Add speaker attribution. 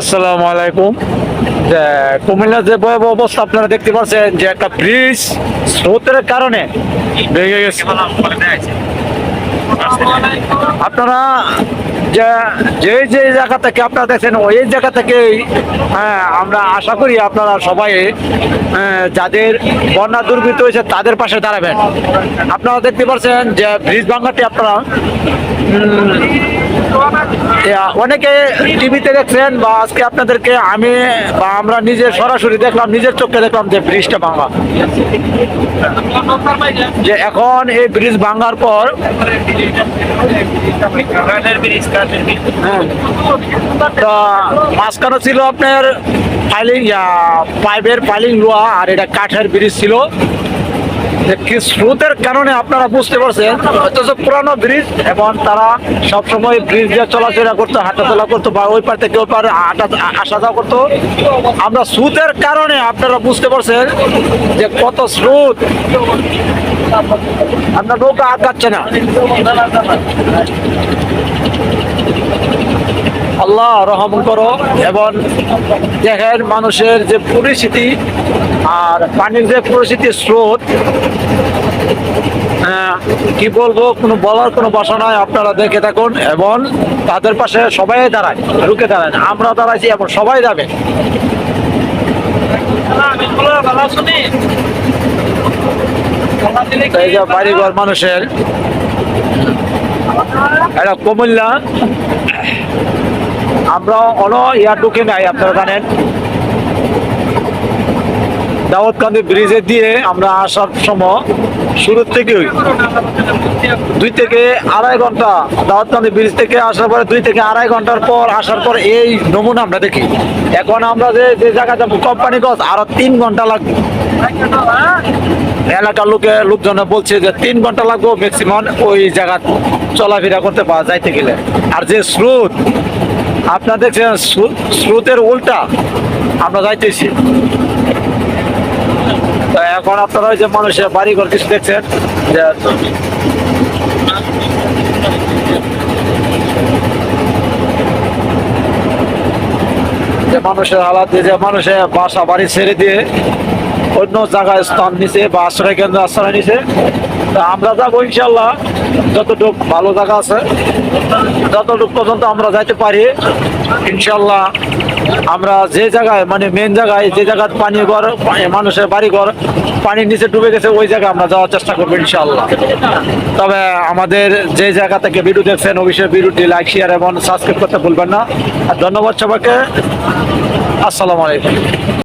Speaker 1: আসসালামু আলাইকুম। কুমিল্লার যে ভয়াবহ অবস্থা আপনারা দেখতে পাচ্ছেন যে একটা ব্রিজ স্রোতের কারণে ভেঙে গেছে। আপনারা যে যে জায়গা থেকে আপনারা দেখছেন ওই জায়গা থেকে হ্যাঁ আমরা আশা করি আপনারা সবাই হ্যাঁ, যাদের বন্যা দুর্বৃত্ত হয়েছে তাদের পাশে দাঁড়াবেন। আপনারা দেখতে পাচ্ছেন যে ব্রিজ ভাঙাটি আপনারা অনেকে টিভিতে দেখছেন বা আজকে আপনাদেরকে আমি বা আমরা নিজে সরাসরি দেখলাম নিজের চোখে দেখলাম যে ব্রিজটা ভাঙা। যে এখন এই ব্রিজ ভাঙার পর হ্যাঁ, মাঝখানে ছিল আপনার ফাইলিং পাইপের ফাইলিং লোয়া আর এটা কাঠের ব্রিজ ছিল। যে স্রোতের কারণে আপনারা বুঝতে পারছেন, অথচ পুরানো ব্রিজ এবং তারা সবসময় ব্রিজ দিয়ে চলাচলা করতো, হাঁটাচলা করতো বা ওই পার থেকে ওই পারে আসা যাওয়া করতো। আমরা স্রোতের কারণে আপনারা বুঝতে পারছেন যে কত স্রোত। আপনার নৌকা আটকাচ্ছে না। আল্লাহ রহম করো এবং দেখেন মানুষের যে পরিস্থিতি আর পানির যে পরিস্থিতি স্রোত কি বলব, কোনো বলার কোনো বাসা নয় আপনারা দেখে থাকুন এবং তাদের পাশে সবাই দাঁড়ায় রুকে দাঁড়ায় আমরা দাঁড়াইছি এবং সবাই যাবে। বাড়িঘর মানুষের, এটা কুমিল্লা। আমরা অন ঢুকে নাই, আপনারা জানেন। দাউদকান্দি ব্রিজে দিয়ে আমরা আসার সময় শুরুর থেকেই দুই থেকে আড়াই ঘণ্টা, দাউদকান্দি ব্রিজ থেকে আসার পরে দুই থেকে আড়াই ঘণ্টার পর আসার পর এই নমুনা আমরা দেখি। এখন আমরা যে যে জায়গা যাব, কোম্পানি গছ আরও তিন ঘণ্টা লাগবে। এলাকার লোকে, লোকজন বলছে যে তিন ঘণ্টা লাগবে ম্যাক্সিমাম ওই জায়গা চলাফেরা করতে পাওয়া যাইতে গেলে। আর যে স্রোত আপনার দেখছেন স্রো- স্রোতের উল্টা আমরা যাইতেছি। এখন আপনারা যে মানুষের বাড়ি ঘর কিছু দেখছেন, যে মানুষের হালাত যে মানুষের বাসা বাড়ি ছেড়ে দিয়ে অন্য জায়গায় স্থান নিছে বা আশ্রয় কেন্দ্র আশ্রয় নিছে। আমরা যাব ইনশাল্লাহ। যতটুক ভালো জায়গা আছে, যতটুক পর্যন্ত আমরা যাইতে পারি, ইনশাল্লাহ আমরা যে জায়গায় মানে মেন জায়গায়, যে জায়গায় পানি ঘর মানুষের বাড়ি ঘর, পানির নিচে ডুবে গেছে, ওই জায়গায় আমরা যাওয়ার চেষ্টা করব ইনশাল্লাহ। তবে আমাদের যে জায়গা থেকে ভিডিও দেখছেন, অবশ্যই ভিডিওটি লাইক শেয়ার এবং সাবস্ক্রাইব করতে ভুলবেন না। আর ধন্যবাদ সবাইকে। আসসালামু আলাইকুম।